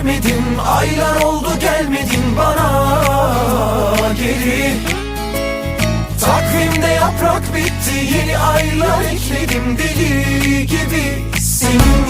vermedin Aylar oldu gelmedin bana geri. Takvimde yaprak bitti Yeni aylar ekledim deli gibi. Senin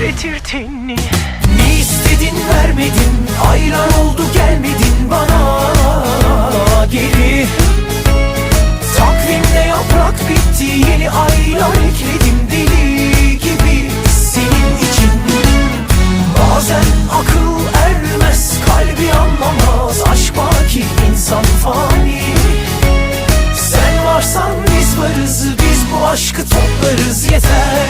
titretirdin Ne istedin vermedin Hayran oldu gelmedin bana. Geri. Takvimde yaprak bitti Yeni aylar ekledim deli gibi. Senin için Bazen akıl ermez Kalbi anlamaz Aşk baki insan fani. Sen varsan biz varız Biz bu aşkı toplarız yeter.